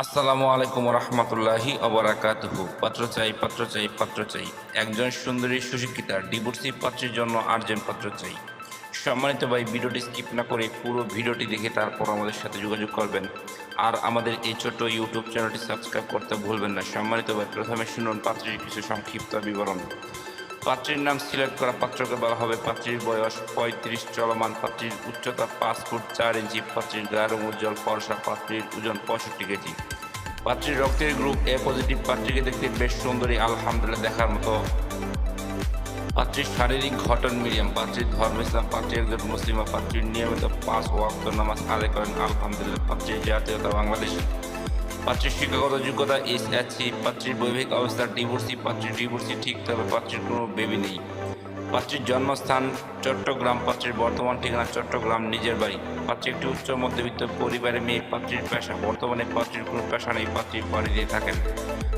আসসালামু আলাইকুম রহমতুল্লাহি অবরাকাতুহু পাত্র চাই পাত্র চাই পাত্র চাই। একজন সুন্দরী, সুশিক্ষিতা ডিভোর্সি পাত্রের জন্য আর্জেন্ট পাত্র চাই। সম্মানিত ভাই, ভিডিওটি স্কিপ না করে পুরো ভিডিওটি দেখে তারপর আমাদের সাথে যোগাযোগ করবেন। আর আমাদের এই ছোট্ট ইউটিউব চ্যানেলটি সাবস্ক্রাইব করতে ভুলবেন না। সম্মানিত ভাই, প্রথমে শুনুন পাত্রের কিছু সংক্ষিপ্ত বিবরণ। পাত্রীর নাম সিলেক্ট করা পাত্রকে বলা হবে। পাত্রীর বয়স পঁয়ত্রিশ, চলমান পাত্রীর উচ্চতা পাঁচ ফুট চার ইঞ্চি, পাত্রীর গাঢ় উজ্জ্বল, ফর্সা, পাত্রীর ওজন পঁয়ষট্টি কেজি। পাত্রীর রক্তের গ্রুপ এ পজিটিভ, পাত্রীকে দেখতে বেশ সুন্দরী, আলহামদুলিল্লাহ দেখার মতো। পাত্রীর শারীরিক ঘটন মিডিয়াম, পাত্রীর ধর্ম ইসলাম পাত্রী একজন মুসলিমা পাত্রীর নিয়মিত পাঁচ ওয়াক্ত নামাজ আদায় করেন। আলহামদুলিল্লাহ পাত্রীর জাতীয়তা বাংলাদেশ। পাত্রীর শিক্ষাগত যোগ্যতা এস এসসি পাত্রীর বৈবাহিক অবস্থা, ডিভোর্সি, পাত্রীর ডিভোর্সি ঠিক, তবে পাত্রীর কোনো বেবি নেই। পাত্রীর জন্মস্থান চট্টগ্রাম, পাত্রীর বর্তমান ঠিকানা চট্টগ্রাম, নিজের বাড়ি। পাত্রী একটি উচ্চ মধ্যবিত্ত পরিবারের মেয়ে, পাত্রীর পেশা। বর্তমানে পাত্রীর কোনো পেশা নেই পাত্রীর বাড়িতে থাকেন।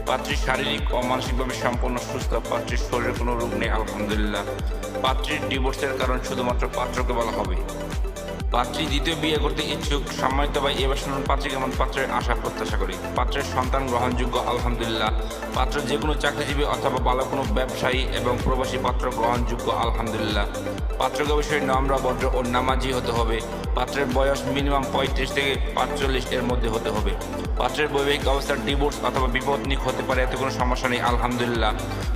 পাত্রীর শারীরিক ও মানসিকভাবে সম্পূর্ণ সুস্থ, পাত্রীর শরীরে কোনো রোগ নেই, আলহামদুলিল্লাহ। পাত্রীর ডিভোর্সের কারণ শুধুমাত্র পাত্রকে বলা হবে। পাত্রী দ্বিতীয় বিয়ে করতে ইচ্ছুক সম্মানিত ভাই এবার শুনুন পাত্রী কেমন পাত্রের আশা, প্রত্যাশা করি। পাত্রের সন্তান গ্রহণযোগ্য, আলহামদুলিল্লাহ। পাত্র যে কোনো চাকরিজীবী অথবা ভালো কোনো ব্যবসায়ী এবং প্রবাসী পাত্র গ্রহণযোগ্য, আলহামদুলিল্লাহ। পাত্রকে অবশ্যই নম্র, ভদ্র ও নামাজি হতে হবে। পাত্রের বয়স মিনিমাম পঁয়ত্রিশ থেকে পাঁচচল্লিশ এর মধ্যে হতে হবে। পাত্রের বৈবাহিক অবস্থার ডিভোর্স অথবা বিপত্নিক হতে পারে, এতে কোনো সমস্যা নেই, আলহামদুলিল্লাহ।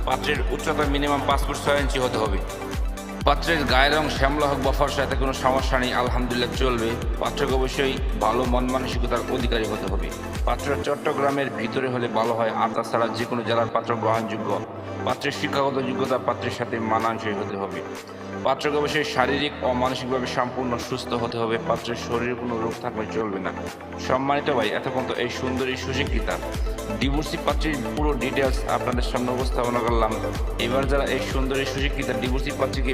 পাত্রের উচ্চতা মিনিমাম পাঁচ ফুট ছয় ইঞ্চি হতে হবে। পাত্রের গায়ের রং শ্যামলা হোক বা এতে কোনো সমস্যা নেই, আলহামদুলিল্লাহ চলবে। পাত্রকে অবশ্যই ভালো মন মানসিকতার অধিকারী হতে হবে। পাত্র চট্টগ্রামের ভিতরে হলে ভালো হয়, আর তাছাড়া যে কোনো জেলার পাত্র গ্রহণযোগ্য। পাত্রের শিক্ষাগত যোগ্যতা পাত্রের সাথে মানানসই হতে হবে। পাত্রকে অবশ্যই শারীরিক ও মানসিকভাবে সম্পূর্ণ সুস্থ হতে হবে। পাত্রের শরীরে কোনো রোগ থাকলে চলবে না। সম্মানিত ভাই এতক্ষণ তো এই সুন্দরী সুশিক্ষিতা। ডিভোর্সি পাত্রীর পুরো ডিটেলস আপনাদের সামনে উপস্থাপনা করলাম। এবার যারা এই সুন্দরী সুশিক্ষিতা ডিভোর্সি পাত্রীকে